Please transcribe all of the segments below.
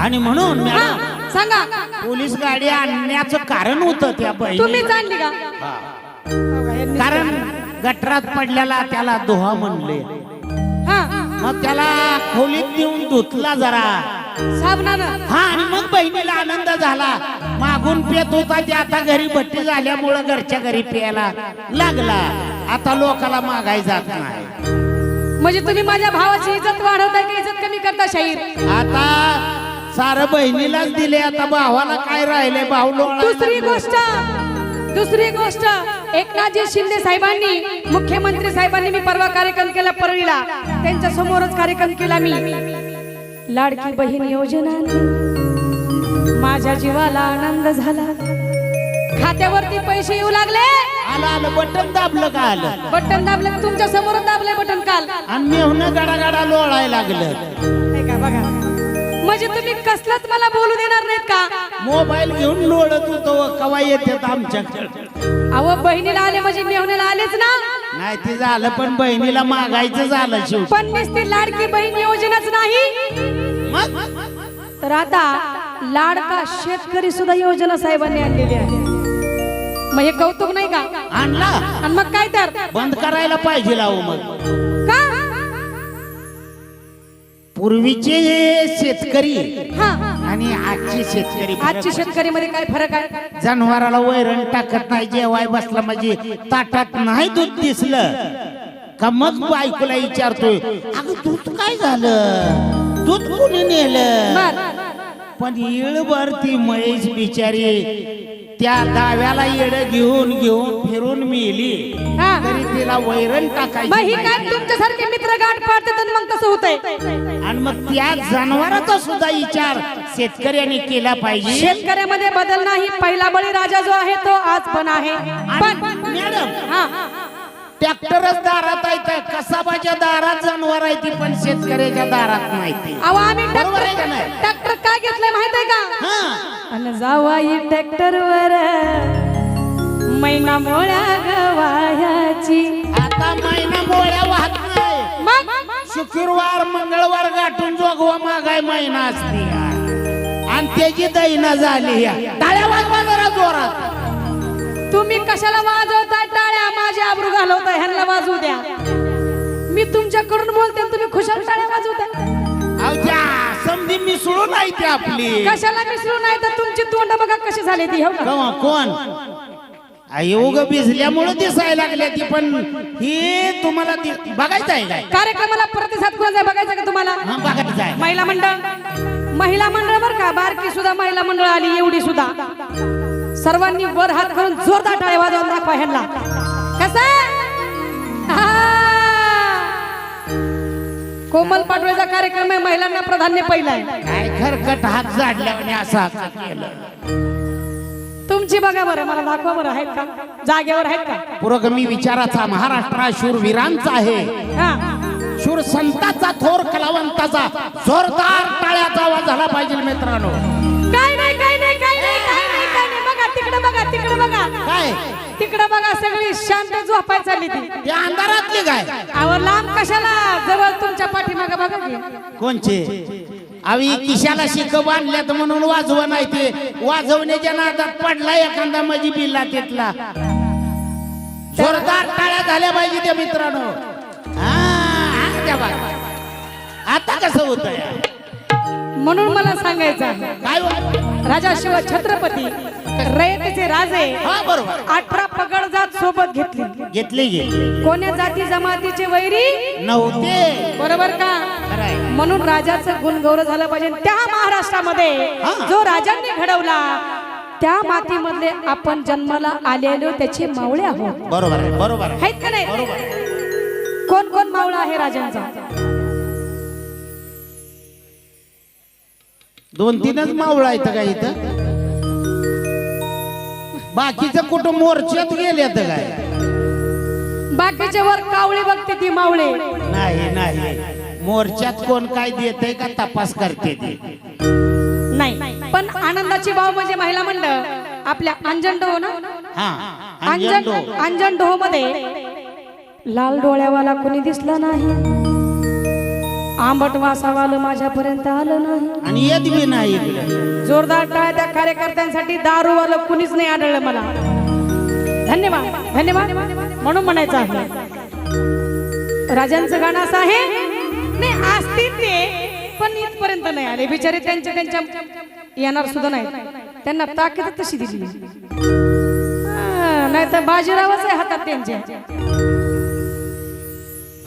आणि म्हणून मॅडम सांगा. पोलीस गाडी आणण्याचं कारण होतं त्या तुम्ही बहिणी जाणली का? कारण गटरात पडलेला त्याला दोहा म्हणले. हा. मग त्याला खोलीत नेऊन धुतला जरा. साबणानं? हा आणि मग बहिणीला आनंद झाला. मागून पेत होता ते आता घरी भट्टी झाल्यामुळं घरच्या घरी प्यायला लागला. आता लोकाला मागाय जात नाही. म्हणजे तुम्ही माझ्या भावाची इज्जत वाढवताय की इज्जत कमी करता शाहीर? आता सारं बहिणीलाच दिले आता भावाला काय राहिले? भाऊ दुसरी. गोष्ट दुसरी गोष्ट एकनाथजी शिंदे साहेबांनी मुख्यमंत्री साहेबांनी मी परवा कार्यक्रम केला परळीला. त्यांच्या समोरच कार्यक्रम केला मी. लाडकी बहीण योजना. माझ्या जीवाला आनंद झाला. खात्यावरती पैसे येऊ लागले. आलं आलं बटन दाबलं का आलं? बटन दाबलं तुमच्यासमोर दाबले बटन काल. आणि मेहनं गाडा गाडा लोळायला लागलं. म्हणजे तुम्ही कसलंच मला बोलू देणार नाहीत का? मोबाईल घेऊन लोळत होतो कवा येतात आमच्याकडे. अहो बहिणीला आले म्हणजे मेहण्याला आलेच ना? नाही ते झालं पण बहिणीला मागायचं झालं शेवटी पण नुसती लाडकी बहीण योजनाच नाही. मग? तर आता लाडका शेतकरी सुद्धा योजना साहेबांनी आणलेली आहे. मग हे कौतुक नाही का? आणला. आणि मग काय तर? बंद करायला पाहिजे लावू मग. का? पूर्वीचे शेतकरी हा. आणि आजचे शेतकरी आजची शेतकरी काय फरक आहे. जनावराला वैरण टाकत नाही जेवाय बसला म्हणजे ताटात नाही दूध दिसलं. का मग बायकोला विचारतोय अगं दूध काय झालं? दूध कोणी नेलं? पण येळभर ती महेश बिचारी त्या दाव्याला येड घेऊन घेऊन फिरून मेली हा. तरी तिला वैरण मग ही टाकायची काय तुमच्यासारखे मित्र गाठ पाडतात आणि मग तसं होतंय? आणि मग त्या जनावराचा सुद्धा विचार शेतकऱ्यांनी केला पाहिजे. शेतकऱ्यामध्ये बदल नाही. पहिला बळी राजा जो आहे तो आज पण आहे. पण मॅडम हा. ट्रॅक्टरच दारात आहे तर कसाबाच्या दारात जनावर आहे ती पण शेतकऱ्याच्या दारात नाही ती. अहो आम्ही बरोबर आहे का ट्रॅक्टर नाही? ट्रॅक्टर काय घेतलंय माहीत आहे का? हा. अन जावाई ट्रॅक्टर वर मैना मोळ्या गवायाची आता महिना मोळ्या वाहत नाही शुक्रवार मंगळवार गाठून जोगवा मागाय महिना असते. आणि त्याची दैना झाली. टाळ्या वाजवा जरा जोरात. तुम्ही कशाला वाजवताय? टाळ्या माझे आबरू घालवताय ह्यांना वाजवू द्या. मी तुमच्याकडून बोलते तुम्ही खुशाल टाळ्या त्या समधी मिसळून आहे ती आपली. कशाला मिसळू नाही तर तुमची तोंड बघा कशी झाली ती हो का? कवा कोण? योग भिजल्यामुळे दिसायला लागले ती पण ही तुम्हाला दि- बघायचं आहे काय? कार्यक्रमाला प्रतिसाद कोणाचा बघायचा का तुम्हाला? हा बघायचं आहे. महिला मंडळ. महिला मंडळ बर का बारकी सुद्धा महिला मंडळ आली एवढी सुद्धा. सर्वांनी वर हात करून जोरदार टाळ्या वाजवून दाखवा ह्यांना. कसं कोमल पाटोळेचा कार्यक्रम आहे महिलांना प्राधान्य पहिला आहे काय खरकट हात जाडल्याने असं असं केलं. तुमची बघा बरं मला दाखवा बरं आहेत का? जागेवर आहेत का? पुरोगमी विचाराचा महाराष्ट्र शूरवीरांचा आहे. हा. शूर संताचा थोर कलावंताचा जोरदार टाळ्याचा आवाज झाला पाहिजे मित्रांनो. बघा. तिकडे बघा काय? तिकडे बघा सगळी शांत झोपाय चालली ती ते अंधारातली काय? आवर लांब कशाला? जवळ तुमच्या पाठीमागे बघा की. कोणचे? आवी किशाला शिक बांधल्यात म्हणून वाजव नाही ते. वाजवण्याच्या नादात पडला एखादा माझी बिल्ला तिथला. जोरदार टाळ्या झाल्या पाहिजे त्या मित्रांनो. हा, हा, त्या. आता कसं होत म्हणून मला सांगायचं आहे, काय हो? राजा शिव छत्रपती रयतेचे राजे हा बरोबर. अठरा पगड जात सोबत घेतली. घेतले कोण्या जाती जमातीचे वैरी? नव्हते. बरोबर का? खरंय. म्हणून राजाचं गुणगौरव झालं पाहिजे. त्या महाराष्ट्रामध्ये. जो राजांनी घडवला त्या मातीमधले आपण जन्माला आलेलो त्याचे मावळे आहोत. बरोबर आहे बरोबर आहे. आहेत का नाही? बरोबर कोण कोण मावळा आहे राजांचा? दोन तीनच मावळा आहेत का इथं? बाकीचं कुठं मोर्चात गेले काय? बाकीचे वर कावळे बघते ती मावळे. नाही नाही. मोर्चात कोण काय देते का तपास करते ते? नाही. पण आनंदाची भाव म्हणजे महिला मंडळ आपल्या अंजनडोह ना? हा अंजन अंजनमध्ये लाल डोळ्यावाला कोणी दिसला नाही. आंबट वासावालं माझ्यापर्यंत आलं नाही. आणि येत बी नाही इकडे. जोरदार टाळ्या त्या कार्यकर्त्यांसाठी दारूवालं कुणीच नाही आढळलं मला. धन्यवाद धन्यवाद. म्हणून म्हणायचं आहे राजांचं गाणं असं आहे नाही असतील ते पण इथपर्यंत नाही आले. बिचारे त्यांच्या त्यांच्या येणार सुद्धा नाही त्यांना ताकद तशी दिली. नाही तर बाजीरावच आहे हातात त्यांच्या.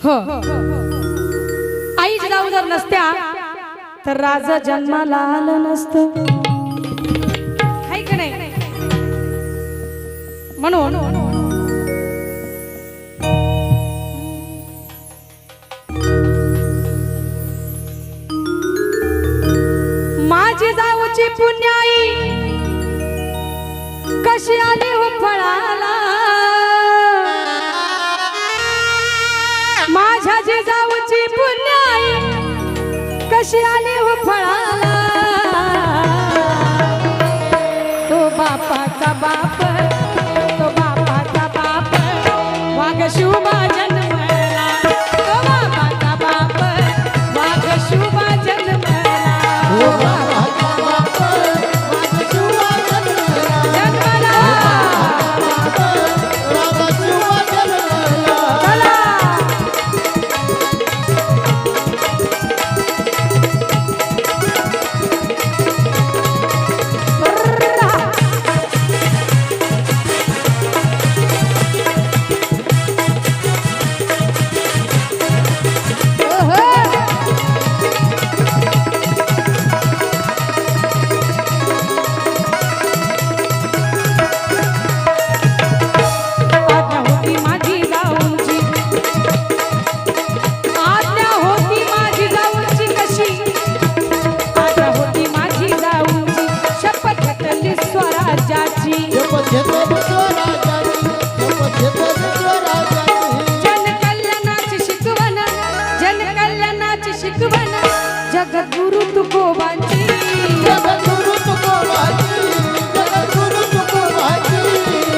हो. नसत्या तर राजा जन्माला आलं नसत. हाय का नाही? म्हणून माझी जाऊची पुण्याई कशी आली? कशी आली हो तो बापाचा बाप तो बापाचा बाप वाघ शुभा जन्मला. तो बापाचा बाप वाघ शुभा जन्मला. हो जगद्गुरु तुकोबांची.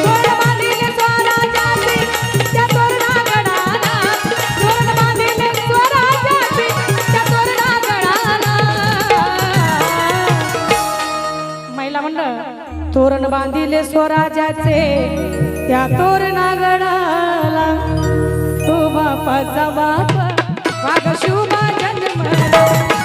तोरण बांधिले स्वराज्याचे त्या तोरणागडाला तोरण बांधिले स्वराज्याचे त्या तोरणागडाला महिला मंडळ तोरण बांधिले स्वराज्याचे त्या तोरणागडाला तो बापाचा बाप वाघ शुभा जन्मला.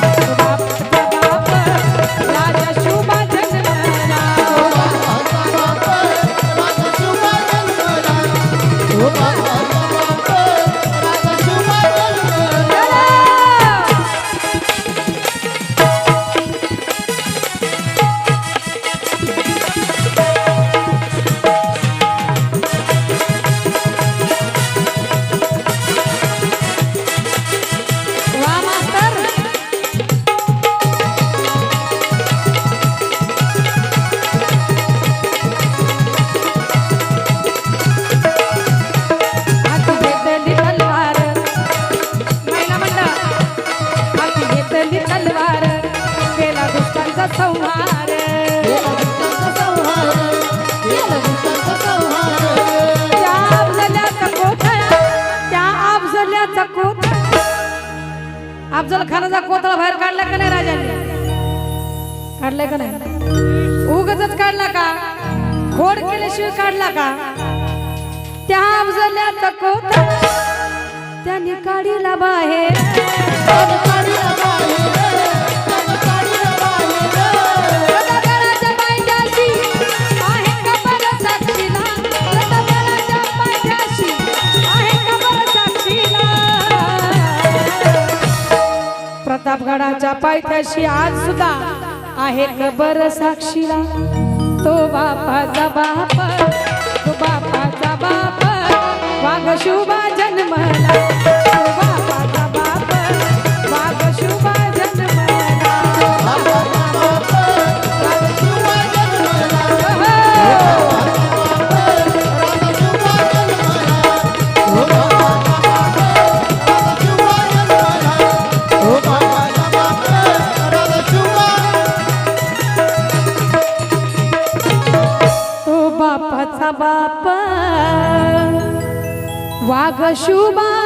अफजल खानाचा कोथळा बाहेर काढला का नाही राजाने? काढलाय का नाही? उगच काढला का? खोड केल्याशिवाय काढला का? त्या अफजल्याचा कोथळा त्याने काढीला बाहेर. गडाच्या पायथ्याशी आज सुद्धा आहे कबर साक्षीला. तो बापाचा बाप तो बापाचा बाप वाघ शुभा जन्मला. वाघ शुभा जन्मला